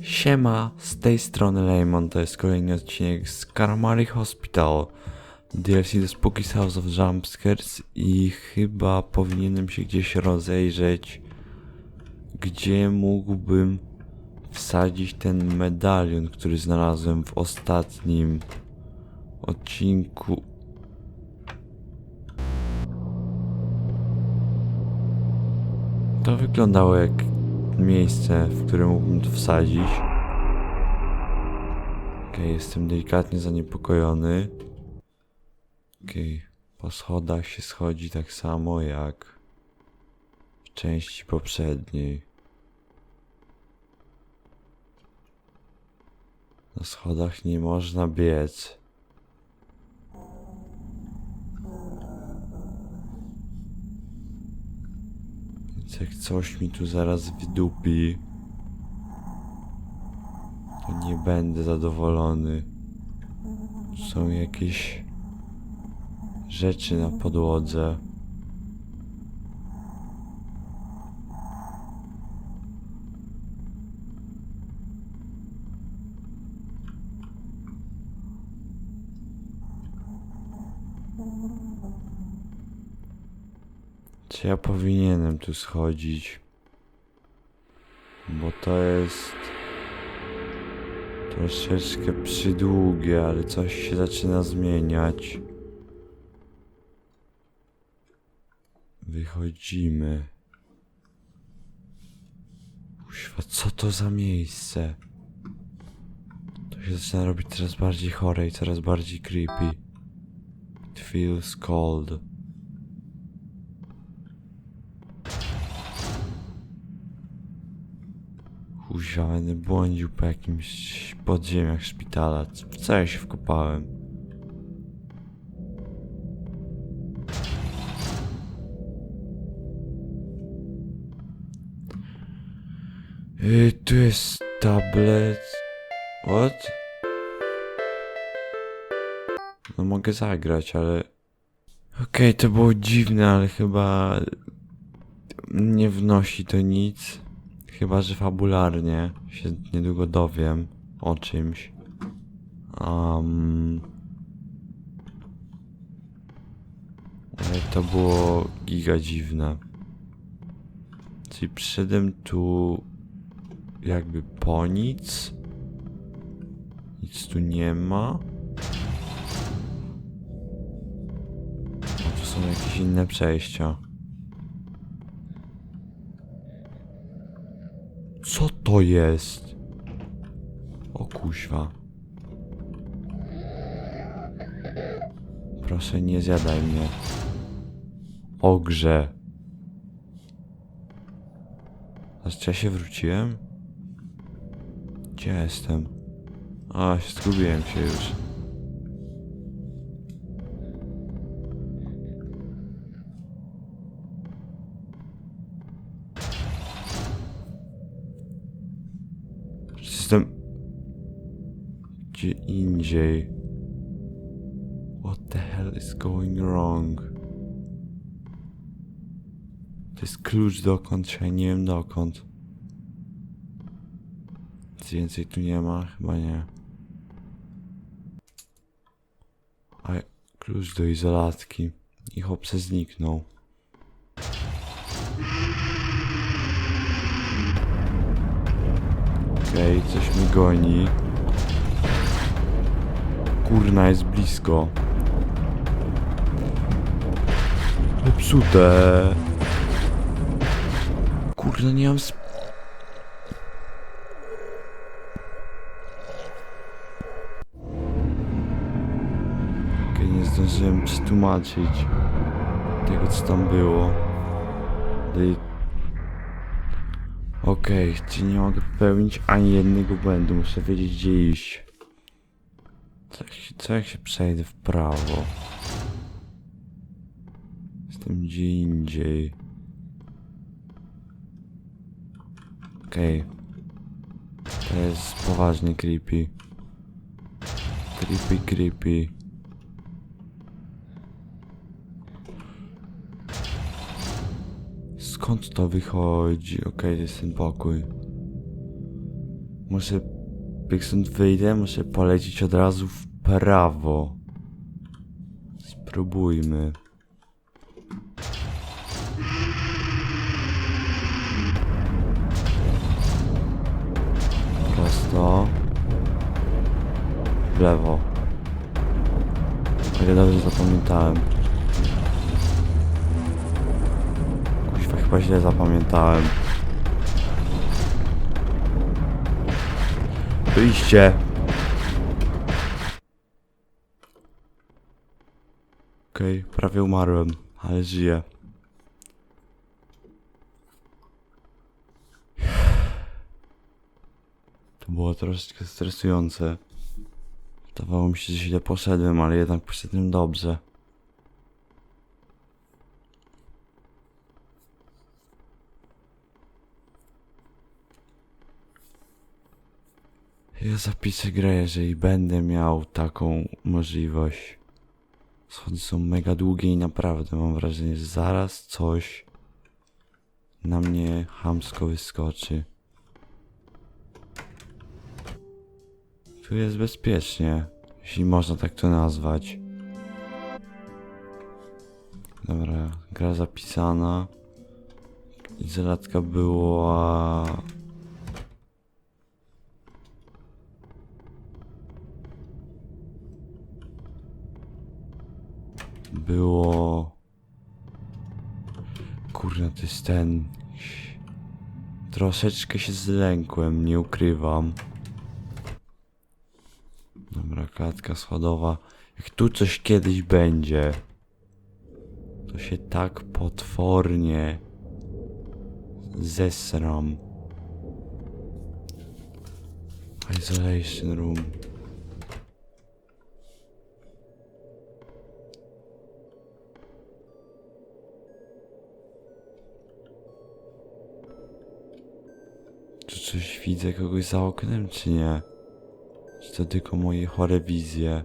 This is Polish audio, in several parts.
Siema, z tej strony Lemon, to jest kolejny odcinek z Karamari Hospital DLC The Spooky House of Jumpscares i chyba powinienem się gdzieś rozejrzeć, gdzie mógłbym wsadzić ten medalion, który znalazłem w ostatnim odcinku. To wyglądało jak miejsce, w którym mógłbym to wsadzić. Okej, jestem delikatnie zaniepokojony. Okej, po schodach się schodzi tak samo jak w części poprzedniej. Na schodach nie można biec. Jak coś mi tu zaraz wydupi, to nie będę zadowolony. Są jakieś rzeczy na podłodze. Ja powinienem tu schodzić? Bo to jest troszeczkę przydługie, ale coś się zaczyna zmieniać. Wychodzimy. Kuźwa, co to za miejsce? To się zaczyna robić coraz bardziej chore i coraz bardziej creepy. It feels cold. Błądził po jakimś podziemiach szpitala. Co- się wkopałem? Yy, tu jest tablet. What? No mogę zagrać, ale... Okej, to było dziwne, ale chyba... Nie wnosi to nic. Chyba, że fabularnie się niedługo dowiem o czymś. Um, ale to było giga dziwne. Czyli przyszedłem tu jakby po nic. Nic tu nie ma. A tu są jakieś inne przejścia. To jest? O kuźwa. Proszę nie zjadaj mnie. Ogrze. A czy ja się wróciłem? Gdzie jestem? A, zgubiłem się już. Jestem... Gdzie indziej. What the hell is going wrong? To jest klucz dokąd, ja nie wiem dokąd. Nic więcej tu nie ma? Chyba nie. A klucz do izolatki. I chłopce zniknął. Okej, coś mi goni. Kurna, jest blisko. Zepsute. Kurna, nie mam sp... Okej, nie zdążyłem przetłumaczyć tego, co tam było. Ale Okej, czyli nie mogę popełnić ani jednego błędu, muszę wiedzieć gdzie iść. Co jak się, co jak się przejdę w prawo? Jestem gdzie indziej. Okej. To jest poważnie creepy. Creepy, creepy. Skąd to wychodzi? Okej, to jest ten pokój. Muszę, jak stąd wyjdę, muszę polecieć od razu w prawo. Spróbujmy. Prosto. W lewo. Tak dobrze zapamiętałem. Chyba źle zapamiętałem. Wyjście! Okej, prawie umarłem, ale żyję. To było troszeczkę stresujące. Wydawało mi się, że źle poszedłem, ale jednak poszedłem dobrze. Ja zapiszę grę, jeżeli będę miał taką możliwość. Schody są mega długie i naprawdę mam wrażenie, że zaraz coś na mnie hamsko wyskoczy. Tu jest bezpiecznie, jeśli można tak to nazwać. Dobra, gra zapisana. Izolatka była było. Kurna, to jest ten. Troszeczkę się zlękłem, nie ukrywam. Dobra, klatka schodowa. Jak tu coś kiedyś będzie, to się tak potwornie zesram. Isolation room. Czy coś widzę kogoś za oknem, czy nie? Czy to tylko moje chore wizje?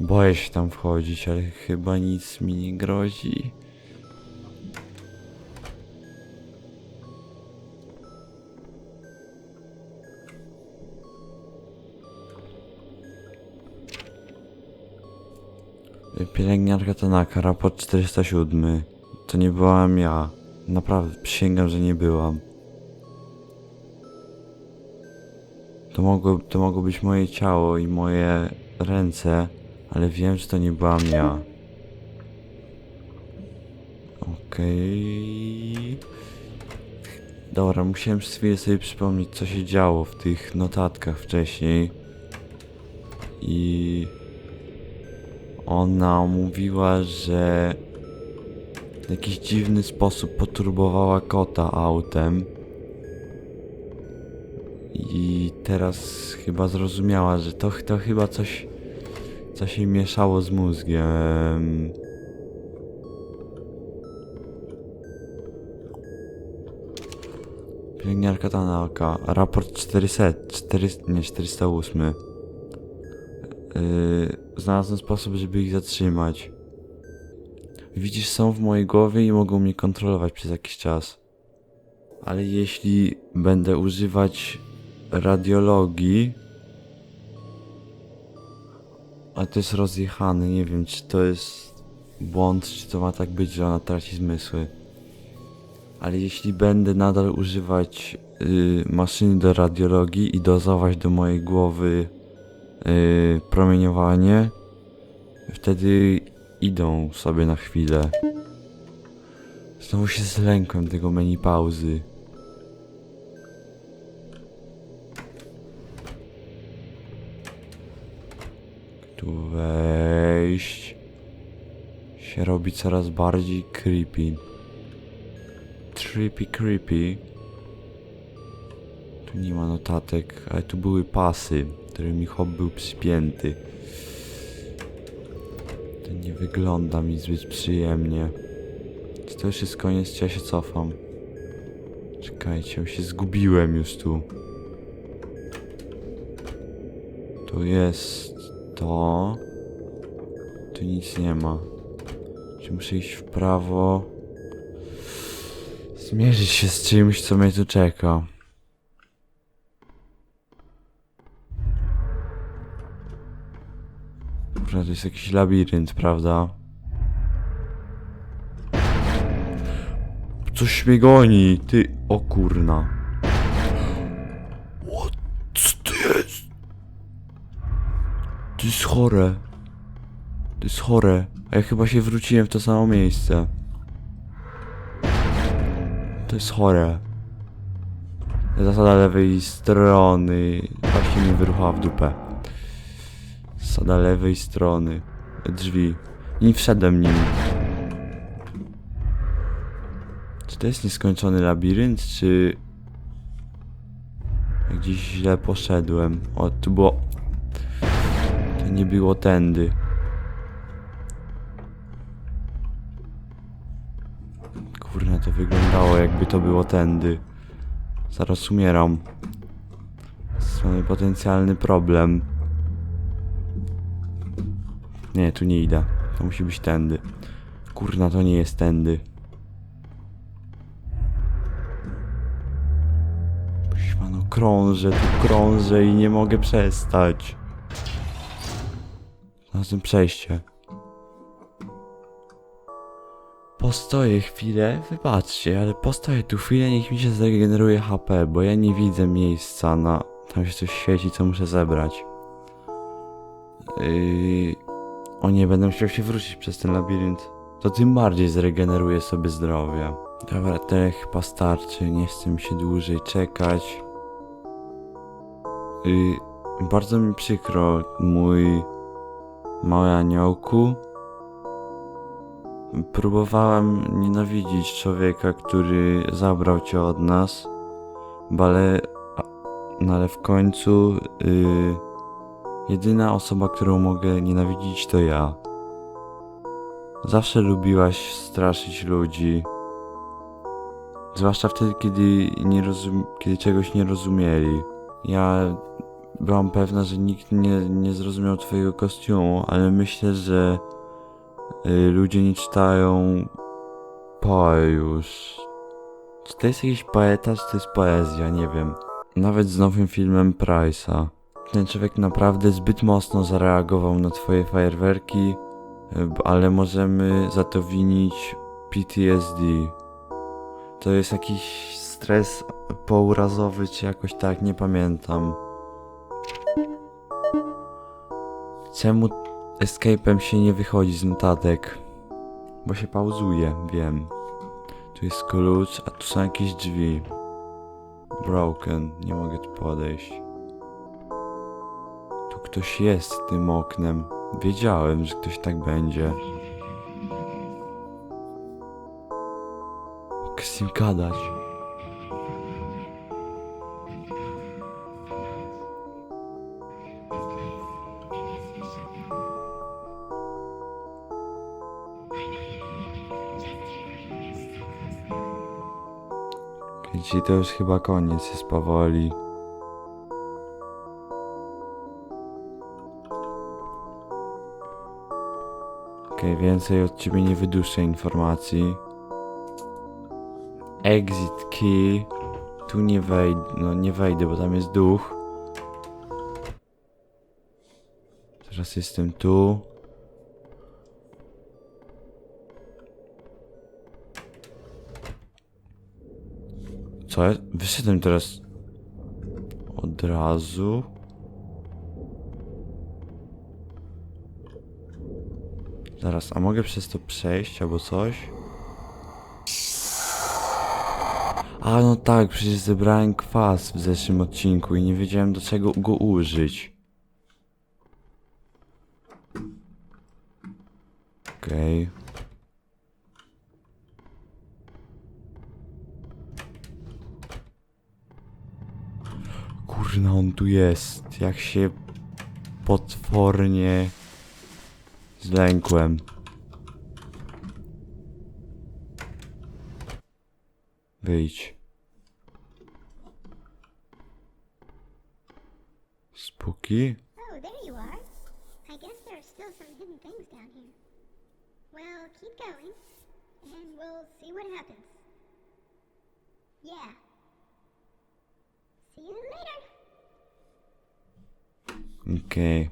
Boję się tam wchodzić, ale chyba nic mi nie grozi. Pielęgniarka Tanaka, raport 407. To nie byłam ja. Naprawdę, przysięgam, że nie byłam. To mogło, to mogło być moje ciało i moje ręce, ale wiem, że to nie byłam ja. Okej. Dobra, musiałem przez chwilę sobie przypomnieć, co się działo w tych notatkach wcześniej. I ona mówiła, że w jakiś dziwny sposób poturbowała kota autem. I teraz chyba zrozumiała, że to, to chyba coś, coś jej mieszało z mózgiem. Pielęgniarka Tanaka, raport 400, 400, nie 408. Yy, znalazłem sposób, żeby ich zatrzymać. Widzisz, są w mojej głowie i mogą mnie kontrolować przez jakiś czas. Ale jeśli będę używać radiologii, a to jest rozjechany, nie wiem czy to jest błąd, czy to ma tak być, że ona traci zmysły. Ale jeśli będę nadal używać y, maszyny do radiologii i dozować do mojej głowy y, promieniowanie, wtedy idą sobie na chwilę. Znowu się zlękłem tego menu pauzy. Tu wejść. Się robi coraz bardziej creepy. Trippy creepy. Tu nie ma notatek, ale tu były pasy, którymi hop był przypięty. To nie wygląda mi zbyt przyjemnie. Czy to już jest koniec, czy ja się cofam? Czekajcie, się zgubiłem już tu. Tu jest to. Tu nic nie ma. Czy muszę iść w prawo? Zmierzyć się z czymś, co mnie tu czeka. To jest jakiś labirynt, prawda? Coś mnie goni, ty... O kurna. What? Co to jest? To jest chore. To jest chore. A ja chyba się wróciłem w to samo miejsce. To jest chore. Zasada lewej strony właśnie mi wyruchała w dupę. Zasada lewej strony. Drzwi. Nie wszedłem nim. Czy to jest nieskończony labirynt, czy... Gdzieś źle poszedłem. O, tu było... To nie było tędy. Kurna, to wyglądało jakby to było tędy. Zaraz umieram. Mamy potencjalny problem. Nie, tu nie idę. To musi być tędy. Kurna, to nie jest tędy. Kuźwa, no krążę, tu krążę i nie mogę przestać. Znalazłem przejście. Postoję chwilę, wybaczcie, ale postoję tu chwilę, niech mi się zregeneruje HP, bo ja nie widzę miejsca na... Tam się coś świeci, co muszę zebrać. Yy... O nie, będę musiał się wrócić przez ten labirynt. To tym bardziej zregeneruje sobie zdrowie. Dobra, tyle chyba starczy, nie chcę mi się dłużej czekać. Yy... Bardzo mi przykro, mój... Mały aniołku. Próbowałem nienawidzić człowieka, który zabrał cię od nas, ale, no ale w końcu yy, jedyna osoba, którą mogę nienawidzić to ja. Zawsze lubiłaś straszyć ludzi, zwłaszcza wtedy, kiedy, nie rozum- kiedy czegoś nie rozumieli. Ja byłam pewna, że nikt nie, nie zrozumiał twojego kostiumu, ale myślę, że Y, ludzie nie czytają poe już. Czy to jest jakiś poeta, czy to jest poezja? Nie wiem. Nawet z nowym filmem Price'a. Ten człowiek naprawdę zbyt mocno zareagował na twoje fajerwerki, b- ale możemy za to winić PTSD. To jest jakiś stres pourazowy, czy jakoś tak, nie pamiętam. Czemu Escape'em się nie wychodzi z notatek. Bo się pauzuje, wiem. Tu jest klucz, a tu są jakieś drzwi. Broken, nie mogę tu podejść. Ktoś jest tym oknem. Wiedziałem, że ktoś tak będzie. Mogę z nim gadać. Dzisiaj to już chyba koniec jest powoli. Więcej od ciebie nie wyduszę informacji. Exit key. Tu nie wejdę, no nie wejdę, bo tam jest duch. Teraz jestem tu. Co? jest? Wyszedłem teraz od razu. Zaraz, a mogę przez to przejść albo coś? A no tak, przecież zebrałem kwas w zeszłym odcinku i nie wiedziałem do czego go użyć. Okej. Kurna, on tu jest. Jak się potwornie Zlękłem. Wyjdź. Spooky? Oh, there you are. I guess there are still some hidden things down here. Well, keep going, and we'll see what happens. Yeah. See you later. Okay.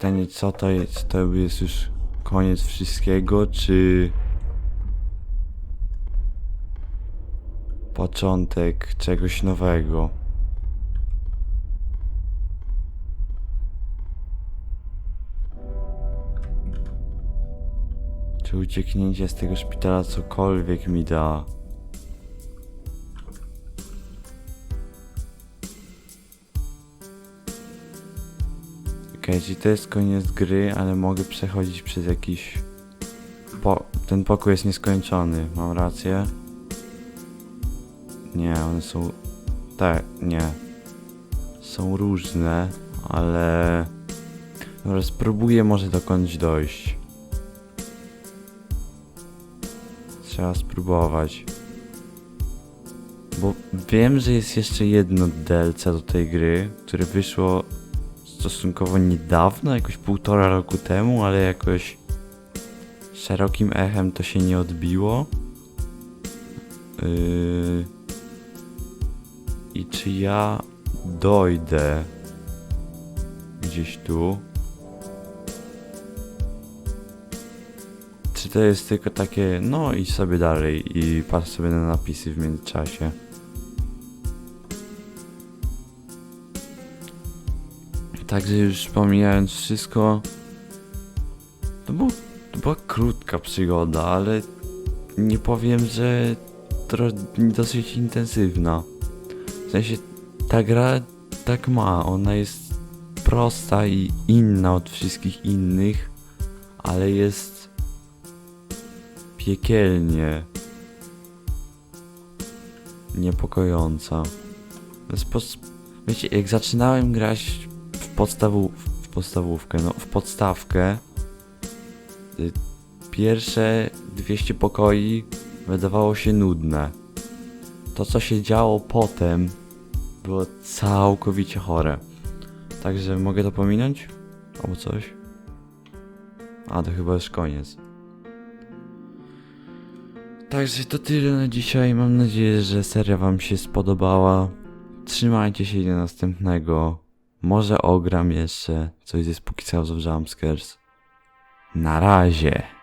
Pytanie, co to jest? To jest już koniec wszystkiego, czy... Początek czegoś nowego? Czy ucieknięcie z tego szpitala cokolwiek mi da? Okej, to jest koniec gry, ale mogę przechodzić przez jakiś... Po... Ten pokój jest nieskończony, mam rację? Nie, one są... Tak, nie. Są różne, ale... Dobra, spróbuję może dokądś dojść. Trzeba spróbować. Bo wiem, że jest jeszcze jedno DLC do tej gry, które wyszło stosunkowo niedawno, jakoś półtora roku temu, ale jakoś szerokim echem to się nie odbiło. Yy... I czy ja dojdę gdzieś tu? Czy to jest tylko takie, no idź sobie dalej i patrz sobie na napisy w międzyczasie? Także już pomijając wszystko, to, był, to była krótka przygoda, ale nie powiem, że dosyć intensywna. W sensie ta gra tak ma, ona jest prosta i inna od wszystkich innych, ale jest piekielnie niepokojąca. Wiecie, jak zaczynałem grać w, podstawówkę, no w podstawkę, y, pierwsze 200 pokoi wydawało się nudne. To, co się działo potem, było całkowicie chore. Także mogę to pominąć? Albo coś? A, to chyba już koniec. Także to tyle na dzisiaj. Mam nadzieję, że seria Wam się spodobała. Trzymajcie się do następnego. Może ogram jeszcze coś ze Spooky House of Jumpscares. Na razie.